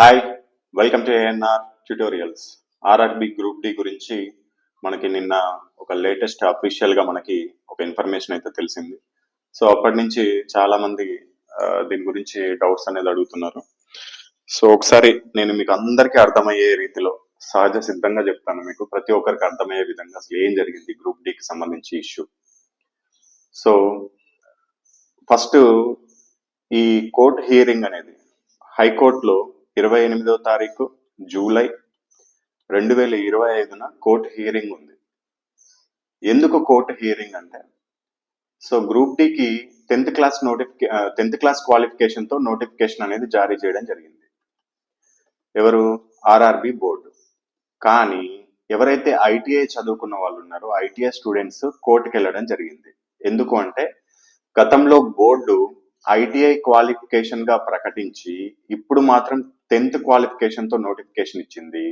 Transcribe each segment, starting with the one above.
Hi welcome to ANR tutorials RRB group D గురించి మనకి నిన్న ఒక లేటెస్ట్ అఫీషియల్గా మనకి ఒక ఇన్ఫర్మేషన్ అయితే తెలిసింది. సో అప్పటి నుంచి చాలా మంది దీని గురించి డౌట్స్ అనేది అడుగుతున్నారు. సో ఒకసారి నేను మీకు అందరికీ అర్థమయ్యే రీతిలో సహజ సిద్ధంగా చెప్తాను మీకు. ప్రతి ఒక్కరికి అర్థమయ్యే విధంగా అసలు ఏం జరిగింది గ్రూప్ డికి సంబంధించి ఇష్యూ సో ఫస్ట్ ఈ కోర్ట్ హియరింగ్ అనేది హైకోర్టులో ఇరవై ఎనిమిదవ తారీఖు జూలై రెండు వేల ఇరవై ఐదున కోర్టు హియరింగ్ ఉంది. ఎందుకు కోర్టు హియరింగ్ అంటే so group డికి tenth class notification tenth class క్వాలిఫికేషన్తో notification అనేది జారీ చేయడం జరిగింది. ఎవరు? RRB board. కానీ ఎవరైతే ఐటీఐ చదువుకున్న వాళ్ళు ఉన్నారో ఐటీఐ స్టూడెంట్స్ కోర్టుకి వెళ్ళడం జరిగింది. ఎందుకు అంటే గతంలో బోర్డు ఐటీఐ క్వాలిఫికేషన్గా ప్రకటించి ఇప్పుడు మాత్రం టెన్త్ క్వాలిఫికేషన్తో నోటిఫికేషన్ ఇచ్చింది.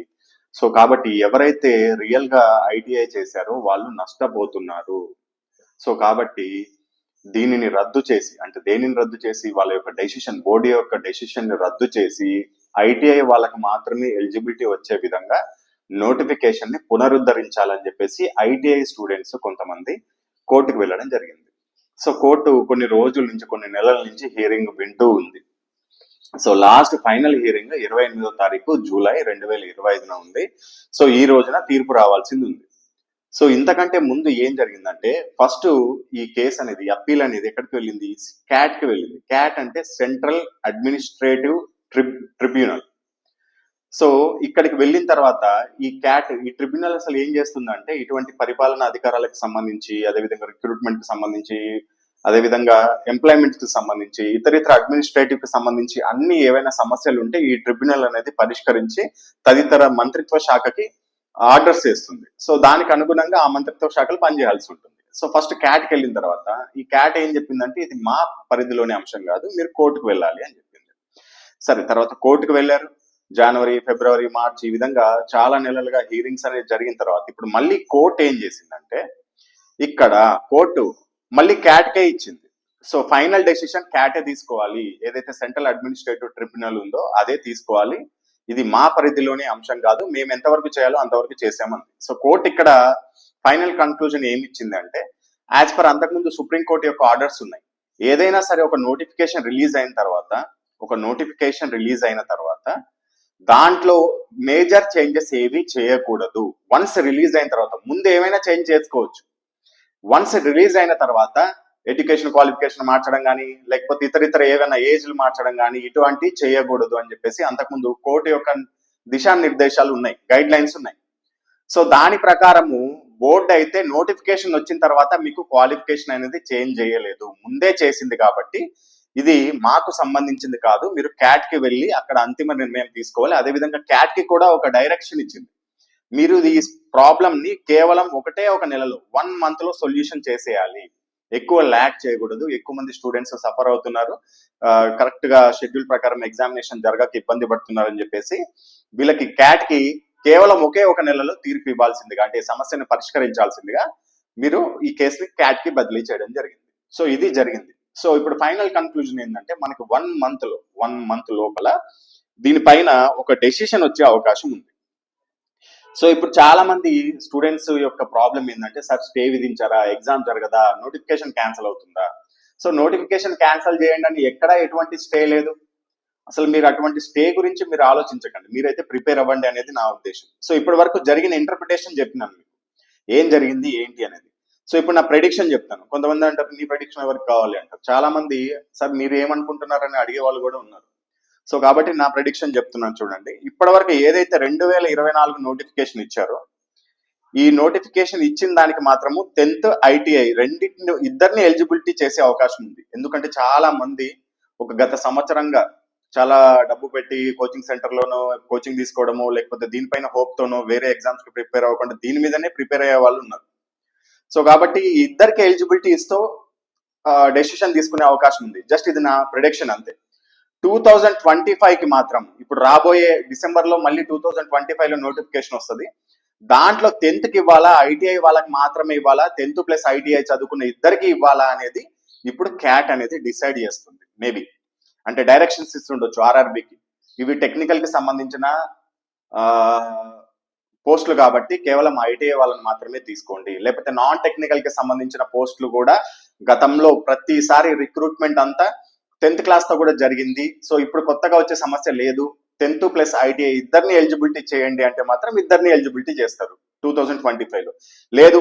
సో కాబట్టి ఎవరైతే రియల్గా ఐటీఐ చేశారో వాళ్ళు నష్టపోతున్నారు. సో కాబట్టి దీనిని రద్దు చేసి అంటే దేనిని రద్దు చేసి వాళ్ళ యొక్క డెసిషన్ బోర్డు యొక్క డెసిషన్ని రద్దు చేసి ఐటీఐ వాళ్ళకి మాత్రమే ఎలిజిబిలిటీ వచ్చే విధంగా నోటిఫికేషన్ని పునరుద్ధరించాలని చెప్పేసి ఐటీఐ స్టూడెంట్స్ కొంతమంది కోర్టుకు వెళ్ళడం జరిగింది. సో కోర్టు కొన్ని రోజుల నుంచి కొన్ని నెలల నుంచి హియరింగ్ వింటూ ఉంది. సో లాస్ట్ ఫైనల్ హియరింగ్ ఇరవై ఎనిమిదో తారీఖు జూలై రెండు వేల ఇరవై ఐదున ఉంది. సో ఈ రోజున తీర్పు రావాల్సింది ఉంది. సో ఇంతకంటే ముందు ఏం జరిగిందంటే ఫస్ట్ ఈ కేసు అనేది అప్పీల్ అనేది ఎక్కడికి వెళ్ళింది? క్యాట్కి వెళ్ళింది. క్యాట్ అంటే central administrative trib tribunal so ఇక్కడికి వెళ్ళిన తర్వాత ఈ క్యాట్ ఈ ట్రిబ్యునల్ అసలు ఏం చేస్తుందంటే ఇటువంటి పరిపాలన అధికారాలకు సంబంధించి అదేవిధంగా రిక్రూట్మెంట్కి సంబంధించి అదేవిధంగా ఎంప్లాయ్మెంట్కి సంబంధించి ఇతర ఇతర అడ్మినిస్ట్రేటివ్కి సంబంధించి అన్ని ఏవైనా సమస్యలు ఉంటే ఈ ట్రిబ్యునల్ అనేది పరిష్కరించి తదితర మంత్రిత్వ శాఖకి ఆర్డర్స్ చేస్తుంది. సో దానికి అనుగుణంగా ఆ మంత్రిత్వ శాఖలు పనిచేయాల్సి ఉంటుంది. సో ఫస్ట్ క్యాట్కి వెళ్ళిన తర్వాత ఈ క్యాట్ ఏం చెప్పిందంటే ఇది మా పరిధిలోని అంశం కాదు మీరు కోర్టుకు వెళ్ళాలి అని చెప్పింది. సరే తర్వాత కోర్టుకు వెళ్ళారు. జనవరి ఫిబ్రవరి మార్చ్ ఈ విధంగా చాలా నెలలుగా హీరింగ్స్ అనేది జరిగిన తర్వాత ఇప్పుడు మళ్ళీ కోర్టు ఏం చేసిందంటే ఇక్కడ కోర్టు మళ్ళీ క్యాట్కే ఇచ్చింది. సో ఫైనల్ డెసిషన్ క్యాటే తీసుకోవాలి. ఏదైతే సెంట్రల్ అడ్మినిస్ట్రేటివ్ ట్రిబ్యునల్ ఉందో అదే తీసుకోవాలి. ఇది మా పరిధిలోనే అంశం కాదు. మేము ఎంతవరకు చేయాలో అంతవరకు చేసామని సో కోర్టు ఇక్కడ ఫైనల్ కన్క్లూజన్ ఏమి ఇచ్చిందంటే యాజ్ పర్ అంతకుముందు సుప్రీంకోర్టు యొక్క ఆర్డర్స్ ఉన్నాయి. ఏదైనా సరే ఒక నోటిఫికేషన్ రిలీజ్ అయిన తర్వాత ఒక నోటిఫికేషన్ రిలీజ్ అయిన తర్వాత దాంట్లో మేజర్ చేంజెస్ ఏవి చేయకూడదు. వన్స్ రిలీజ్ అయిన తర్వాత ముందు ఏమైనా చేంజ్ చేసుకోవచ్చు. వన్స్ రిలీజ్ అయిన తర్వాత ఎడ్యుకేషన్ క్వాలిఫికేషన్ మార్చడం కానీ లేకపోతే ఇతర ఇతర ఏవైనా ఏజ్లు మార్చడం కానీ ఇటువంటి చేయకూడదు అని చెప్పేసి అంతకుముందు కోర్టు యొక్క దిశానిర్దేశాలు ఉన్నాయి గైడ్ లైన్స్ ఉన్నాయి. సో దాని ప్రకారము బోర్డు అయితే నోటిఫికేషన్ వచ్చిన తర్వాత మీకు క్వాలిఫికేషన్ అనేది చేంజ్ చేయలేదు. ముందే చేసింది కాబట్టి ఇది మాకు సంబంధించింది కాదు. మీరు క్యాట్కి వెళ్ళి అక్కడ అంతిమ నిర్ణయం తీసుకోవాలి. అదేవిధంగా క్యాట్కి కూడా ఒక డైరెక్షన్ ఇచ్చింది. మీరు ఈ ప్రాబ్లమ్ని కేవలం ఒకటే ఒక నెలలో వన్ మంత్లో సొల్యూషన్ చేసేయాలి. ఎక్కువ ల్యాక్ చేయకూడదు. ఎక్కువ మంది స్టూడెంట్స్ సఫర్ అవుతున్నారు. కరెక్ట్గా షెడ్యూల్ ప్రకారం ఎగ్జామినేషన్ జరగక ఇబ్బంది పడుతున్నారు అని చెప్పేసి వీళ్ళకి క్యాట్కి కేవలం ఒకే ఒక నెలలో తీర్పు ఇవ్వాల్సిందిగా అంటే సమస్యను పరిష్కరించాల్సిందిగా మీరు ఈ కేసుని క్యాట్కి బదిలీ చేయడం జరిగింది. సో ఇది జరిగింది. సో ఇప్పుడు ఫైనల్ కన్క్లూజన్ ఏంటంటే మనకి వన్ మంత్లో వన్ మంత్ లోపల దీనిపైన ఒక డెసిషన్ వచ్చే అవకాశం ఉంది. సో ఇప్పుడు చాలా మంది స్టూడెంట్స్ యొక్క ప్రాబ్లం ఏంటంటే సార్ స్టే విధించారా ఎగ్జామ్ జరగదా? నోటిఫికేషన్ క్యాన్సిల్ అవుతుందా? సో నోటిఫికేషన్ క్యాన్సిల్ చేయండి అని ఎక్కడా ఎటువంటి స్టే లేదు. అసలు మీరు అటువంటి స్టే గురించి మీరు ఆలోచించకండి. మీరైతే ప్రిపేర్ అవ్వండి అనేది నా ఉద్దేశం. సో ఇప్పటి వరకు జరిగిన ఇంటర్ప్రిటేషన్ చెప్పినాను మీకు. ఏం జరిగింది? ఏంటి అనేది. సో ఇప్పుడు నా ప్రెడిక్షన్ చెప్తాను. కొంతమంది అంటారు నీ ప్రెడిక్షన్ ఎవరికి కావాలి? అంటారు. చాలా మంది సార్ మీరు ఏమనుకుంటున్నారని అడిగే వాళ్ళు కూడా ఉన్నారు. సో కాబట్టి నా ప్రెడిక్షన్ చెప్తున్నాను చూడండి. ఇప్పటివరకు ఏదైతే రెండు వేల ఇరవై నాలుగు నోటిఫికేషన్ ఇచ్చారో ఈ నోటిఫికేషన్ ఇచ్చిన దానికి మాత్రము టెన్త్ ఐటీఐ రెండింటిని ఇద్దరిని ఎలిజిబిలిటీ చేసే అవకాశం ఉంది. ఎందుకంటే చాలా మంది ఒక గత సంవత్సరంగా చాలా డబ్బు పెట్టి కోచింగ్ సెంటర్ లోనో కోచింగ్ తీసుకోవడము లేకపోతే దీనిపైన హోప్తోనో వేరే ఎగ్జామ్స్కి ప్రిపేర్ అవ్వకుండా దీని మీదనే ప్రిపేర్ అయ్యే వాళ్ళు ఉన్నారు. సో కాబట్టి ఇద్దరికి ఎలిజిబిలిటీ ఇస్తూ డెసిషన్ తీసుకునే అవకాశం ఉంది. జస్ట్ ఇది నా ప్రిడిక్షన్ అంతే. టూ థౌజండ్ ట్వంటీ ఫైవ్కి మాత్రం ఇప్పుడు రాబోయే డిసెంబర్లో మళ్ళీ టూ థౌజండ్ ట్వంటీ ఫైవ్లో నోటిఫికేషన్ వస్తుంది. దాంట్లో టెన్త్కి ఇవ్వాలా ఐటీఐ వాళ్ళకి మాత్రమే ఇవ్వాలా టెన్త్ ప్లస్ ఐటీఐ చదువుకున్న ఇద్దరికి ఇవ్వాలా అనేది ఇప్పుడు క్యాట్ అనేది డిసైడ్ చేస్తుంది మేబీ అంటే డైరెక్షన్స్ ఇస్తుండొచ్చు ఆర్ఆర్బికి ఇవి టెక్నికల్కి సంబంధించిన పోస్టులు కాబట్టి కేవలం ఐటీఐ వాళ్ళని మాత్రమే తీసుకోండి. లేకపోతే నాన్ టెక్నికల్కి సంబంధించిన పోస్టులు కూడా గతంలో ప్రతిసారి రిక్రూట్మెంట్ అంతా టెన్త్ క్లాస్తో కూడా జరిగింది. సో ఇప్పుడు కొత్తగా వచ్చే సమస్య లేదు. టెన్త్ ప్లస్ ఐటీఐ ఇద్దరిని ఎలిజిబిలిటీ చేయండి అంటే మాత్రం ఇద్దరిని ఎలిజిబిలిటీ చేస్తారు టూ థౌజండ్ ట్వంటీ ఫైవ్లో. లేదు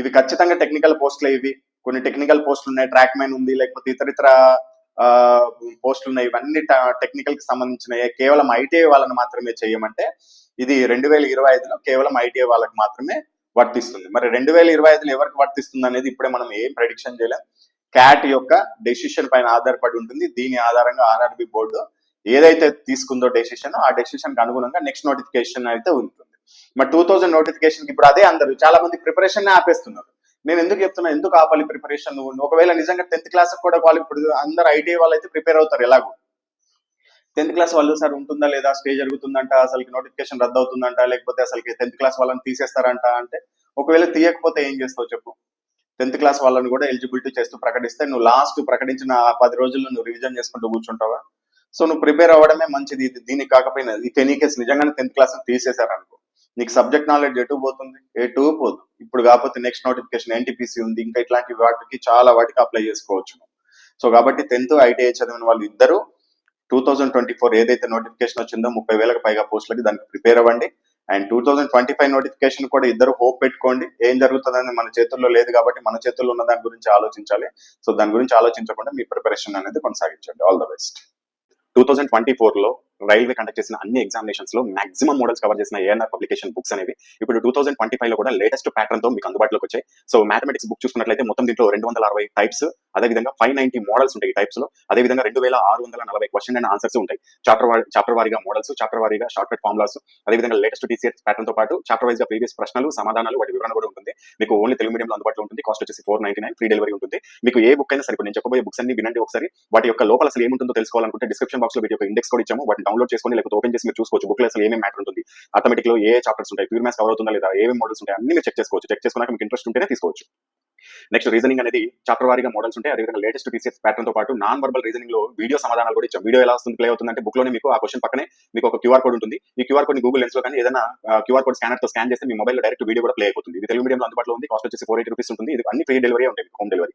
ఇవి ఖచ్చితంగా టెక్నికల్ పోస్టులే ఇవి. కొన్ని టెక్నికల్ పోస్టులు ఉన్నాయి ట్రాక్ మ్యాన్ ఉంది లేకపోతే ఇతర ఇతర పోస్టులు ఉన్నాయి. ఇవన్నీ టెక్నికల్కి సంబంధించినవి కేవలం ఐటీఐ వాళ్ళని మాత్రమే చేయమంటే ఇది రెండు వేల ఇరవై ఐదులో కేవలం ఐటీఐ వాళ్ళకి మాత్రమే వర్తిస్తుంది. మరి రెండు వేల ఇరవై ఐదులో ఎవరికి వర్తిస్తుంది అనేది ఇప్పుడే మనం ఏం ప్రెడిక్షన్ చేయలేం. క్యాట్ యొక్క డెసిషన్ పైన ఆధారపడి ఉంటుంది. దీని ఆధారంగా ఆర్ఆర్బి బోర్డు ఏదైతే తీసుకుందో డెసిషన్ ఆ డెసిషన్కి అనుగుణంగా నెక్స్ట్ నోటిఫికేషన్ అయితే ఉంటుంది. మరి టూ థౌజండ్ నోటిఫికేషన్ ఇప్పుడు అదే అందరు చాలా మంది ప్రిపరేషన్ ఆపేస్తున్నారు. నేను ఎందుకు చెప్తున్నా ఎందుకు ఆపాలి ప్రిపరేషన్ నువ్వు? ఒకవేళ నిజంగా టెన్త్ క్లాస్ కూడా వాళ్ళు ఇప్పుడు అందరు ఐటీఐ వాళ్ళు అయితే ప్రిపేర్ అవుతారు ఎలాగో. టెన్త్ క్లాస్ వాళ్ళు సార్ ఉంటుందా లేదా? స్టే జరుగుతుందంట అసలుకి నోటిఫికేషన్ రద్దు అవుతుందంట లేకపోతే అసలుకి టెన్త్ క్లాస్ వాళ్ళని తీసేస్తారంట అంటే ఒకవేళ తీయకపోతే ఏం చేస్తావు చెప్పు? టెన్త్ క్లాస్ వాళ్ళని కూడా ఎలిజిబిలిటీ చేస్తూ ప్రకటిస్తే నువ్వు లాస్ట్ ప్రకటించిన పది రోజుల్లో నువ్వు రివిజన్ చేసుకుంటూ కూర్చుంటావా? సో నువ్వు ప్రిపేర్ అవ్వడమే మంచిది. ఇది దీనికి కాకపోయినా ఈ టెన్ కేసు నిజంగానే టెన్త్ క్లాస్ తీసేశారనుకో. నీకు సబ్జెక్ట్ నాలెడ్జ్ ఎటు పోతుంది? ఎటు పోదు. ఇప్పుడు కాకపోతే నెక్స్ట్ నోటిఫికేషన్ ఎన్టీపీసీ ఉంది. ఇంకా ఇట్లాంటి వాటికి చాలా వాటికి అప్లై చేసుకోవచ్చు సో కాబట్టి టెన్త్ ఐటీఐ చదివిన వాళ్ళు ఇద్దరు టూ థౌజండ్ ట్వంటీ ఫోర్ ఏదైతే నోటిఫికేషన్ వచ్చిందో ముప్పై వేలకు పైగా పోస్టులకి దానికి ప్రిపేర్ అవ్వండి. And two thousand twenty five notification కూడా ఇద్దరు హోప్ పెట్టుకోండి. ఏం జరుగుతుందని మన చేతుల్లో లేదు కాబట్టి మన చేతుల్లో ఉన్న దాని గురించి ఆలోచించాలి. సో దాని గురించి ఆలోచించకుండా మీ ప్రిపరేషన్ అనేది కొనసాగించండి. All the best two thousand twenty ఫోర్లో రైల్వే కండక్ట్ చేసిన అన్ని ఎగ్జామినేషన్స్లో మాక్సిమం మోడల్స్ కవర్ చేసిన ఏఎన్ఆర్ పబ్లికేషన్ బుక్స్ అనేవి ఇప్పుడు టూ థౌసండ్ ట్వంటీ ఫైవ్లో కూడా లేటెస్ట్ ప్యాటర్న్తో మీకు అందుబాటులోకి వచ్చాయి. సో మ్యాథమెటిక్స్ బుక్ చూసుకున్నట్లయితే మొత్తం దీంట్లో రెండు వందల అరవై టైప్స్ అదేవిధంగా ఫైవ్ నైన్టీ మోడల్స్ ఉంటాయి టైప్స్లో. అదేవిధంగా రెండు వేల ఆరు వందల నలభై క్వశ్చన్ అండ్ ఆన్సర్స్ ఉంటాయి. చాప్టర్ వారి చాప్టర్ వారిగా మోడల్స్ చాప్టర్ వారిగా షార్ట్ కట్ ఫార్ములాస్ అదేవిధంగా లేటెస్ట్ టీసీఎస్ ప్యాటర్న్తో పాటు చాప్టర్ వైజ్గా ప్రీవియస్ ప్రశ్నలు సమాధానాలు వాటి వివరణ కూడా ఉంటుంది. మీకు ఓన్లీ తెలుగు మీడియంలో అందుబాటులో ఉంటుంది. కాస్ట్ వచ్చేసి four ninety nine free delivery ఉంటుంది. మీకు ఏ బుక్ అయినా సరే నేను చెప్పబోయే బుక్స్ అన్ని వినండి ఒకసారి. వాటి యొక్క లోపల అసలు ఏముంటుందో తెలుసుకోవాలనుకుంటే డిస్క్రిప్షన్ బాక్స్లో వీటి యొక్క ఇండెక్స్ కూడా ఇచ్చాము. వాటిని డౌన్లోడ్ చేసుకొని లేకపోతే ఓపెన్ చేసి మీరు చూసుకోవచ్చు. బుక్లో అసలు ఏమేమి మ్యాటర్ ఉంటుంది? ఆటోమేటిక్లో ఏ చాప్టర్స్ ఉంటాయి? ప్యూర్ మ్యాథ్స్ కవర్ అవుతుందా లేదా? ఏమేమి మోడల్స్ ఉంటాయి? అన్ని మీరు చెక్ చేసుకోవచ్చు. చెక్ చేసుకున్నాక మీకు ఇంట్రెస్ట్ ఉంటేనే తీసుకోవచ్చు. నెక్స్ట్ రీజనింగ్ అనేది చాప్టర్ వారీగా మోడల్స్ ఉంటాయి అదేవిధంగా లేటెస్ట్ టీసీఎస్ ప్యాటర్న్తో పాటు నాన్ వర్బల్ రీజనింగ్లో వీడియో సమాధానాలు కూడా ఇచ్చాం. వీడియో ఎలా వస్తుంది ప్లే అవుతుంది అంటే బుక్లోనే మీకు ఆ క్వశ్చన్ పక్కనే మీకు ఒక క్యూఆర్ కోడ్ ఉంటుంది. ఈ క్యూఆర్ కోడ్ గూగుల్ లెన్స్లో కానీ ఏదైనా క్యూఆర్ కోడ్ స్కానర్తో స్కాన్ చేస్తే మీ మొబైల్ డైరెక్ట్ వీడియో కూడా ప్లే అయిపోతుంది. ఇది తెలుగు మీడియం అందుబాటులో ఉంది. కాస్ట్ వచ్చేసి ఫోర్ ఎయిటీ రూపీస్ ఉంటుంది. ఇది అన్ని ఫ్రీ డెలివరీ ఉంటాయి హోమ్ డెలివరీ